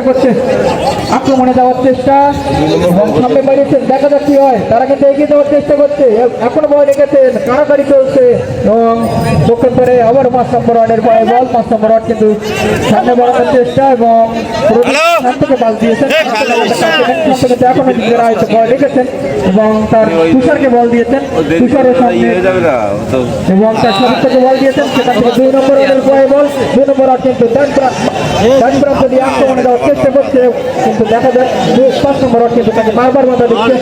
চেষ্টা করছে। আক্রমণে যাওয়ার চেষ্টা। এবং সামনে বাড়িয়েছেন দেখা যাক কি হয়। তারা কিন্তু এগিয়ে যাওয়ার চেষ্টা করছে। এখনও বল রেখেছেন কাড়াকাড়ি চলছে। এবং দক্ষিণ করে আবার পাঁচ নম্বর ওয়ার্ডের পায়ে বল। পাঁচ নম্বর ওয়ার্ড কিন্তু সামনে বাড়ানোর চেষ্টা এবং সাত থেকে বাল দিয়েছেন। এখনও কিন্তু রায় বল রেখেছেন এবং তার তুষারকে বল দিয়েছেন। তুষারের সামনে হয়ে যাবে না। তো এবং তার শরীর বল দিয়েছেন। সেখান থেকে দুই নম্বর পরে বল। দুই নম্বর কিন্তু ডান প্রা- ডান প্রান্ত দিয়ে আক্রমণে যাওয়ার চেষ্টা করছে। কিন্তু দেখা যায় দুই পাঁচ নম্বর কিন্তু তাকে বারবার বাধা দিচ্ছে।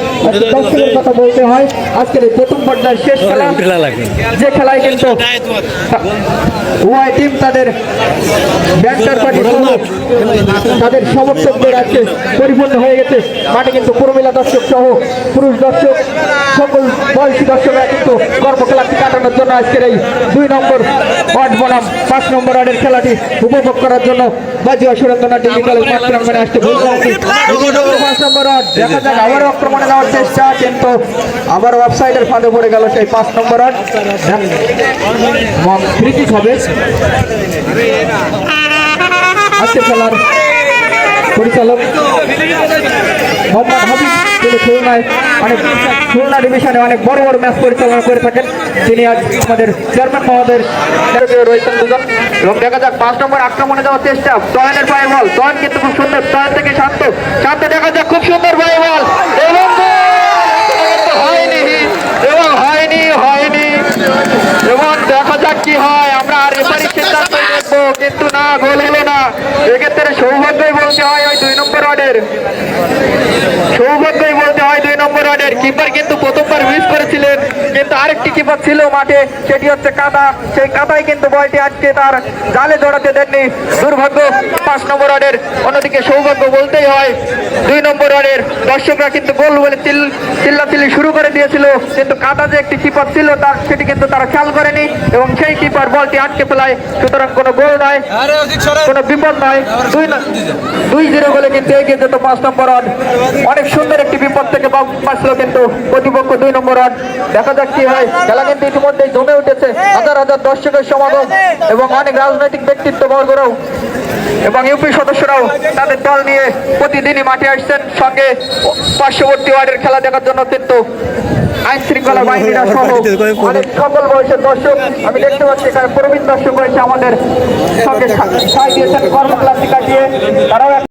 দর্শকের কথা বলতে হয়। আজকের এই প্রথম পর্যায়ের শেষ খেলা। যে খেলায় কিন্তু উভয় টিম তাদের পার্টি তাদের সমর্থকদের আজকে পরিপূর্ণ হয়ে গেছে। মাঠে কিন্তু পুরমিলা দর্শক সহ পুরুষ দর্শক সকল বয়সী দর্শকরা কিন্তু কর্মকলাপটি কাটানোর জন্য আজকের এই দুই নম্বর ওয়ার্ড বনাম। পাঁচ নম্বর ওয়ার্ডের খেলাটি উপভোগ করার জন্য বাজিয়া সুরেন্দ্রনাথ ডিগ্রি কলেজ মাঠ আসতে পাঁচ নম্বর ওয়ার্ড দেখা যাক আবারও আক্রমণে যাওয়ার চেষ্টা কিন্তু আবার ওয়েবসাইটের ফাঁদে পড়ে গেল সেই পাঁচ নম্বর ফ্রি কিক হবে। আজকে খেলার পরিচালক মোহাম্মদ হাবিব খুলনায় অনেক খুলনা ডিভিশনে অনেক বড় বড় ম্যাচ পরিচালনা করে থাকেন। তিনি আজ আমাদের চেয়ারম্যান মহোদয়ের রয়েছেন দুজন। এবং দেখা যাক, পাঁচ নম্বর আক্রমণে যাওয়ার চেষ্টা। তয়নের পায়ে বল তয়ন কিন্তু খুব সুন্দর। তয়ন থেকে শান্ত। শান্ত দেখা যাক, খুব সুন্দর পায়ে বল এবং হয়নি। এবং হয়নি হয়নি। এবং দেখা যাক কি হয়। আমরা আর এবারই সিদ্ধান্ত দেখব কিন্তু না, গোল হলো না। এক্ষেত্রে সৌভাগ্যই বলতে হয় ওই দুই নম্বর ওয়ার্ডের সৌভাগ্যই ওয়ার্ডের কিপার কিন্তু প্রথমবার মিস করেছিলেন। কিন্তু আরেকটি কিপার ছিল মাঠে সেটি হচ্ছে কাদা। সেই কাদায় কিন্তু বলটি আজকে তার জালে জড়াতে দেননি। দুর্ভাগ্য পাঁচ নম্বর ওয়ার্ডের অন্যদিকে সৌভাগ্য বলতেই হয় দুই নম্বর ওয়ার্ডের দর্শকরা কিন্তু গোল বলে চিল চিল্লাচিল্লি শুরু করে দিয়েছিল। কিন্তু কাদা যে একটি কিপার ছিল তার সেটি কিন্তু তারা খেয়াল করেনি এবং সেই কিপার বলটি আটকে ফেলায়। সুতরাং কোনো গোল নয় কোনো বিপদ নয়। দুই দুই জিরো গোলে কিন্তু এগিয়ে যেত পাঁচ নম্বর ওয়ার্ড অনেক সুন্দর একটি বিপদ থেকে বাঁচলো কিন্তু প্রতিপক্ষ দুই নম্বর ওয়ার্ড। দেখা যাক কি হয়। খেলা কিন্তু ইতিমধ্যেই জমে উঠেছে। হাজার হাজার দর্শকের সমাগম এবং অনেক রাজনৈতিক ব্যক্তিত্ব বর্গরাও এবং ইউপি সদস্যরাও তাদের দল নিয়ে প্রতিদিনই মাঠে আসছেন। সঙ্গে পার্শ্ববর্তী ওয়ার্ডের খেলা দেখার জন্য কিন্তু আইন শৃঙ্খলা বাহিনীরা সহ অনেক সকল বয়সের দর্শক, আমি দেখতে পাচ্ছি এখানে প্রবীণ দর্শক রয়েছে আমাদের সঙ্গে সাহায্য দিয়েছেন তারাও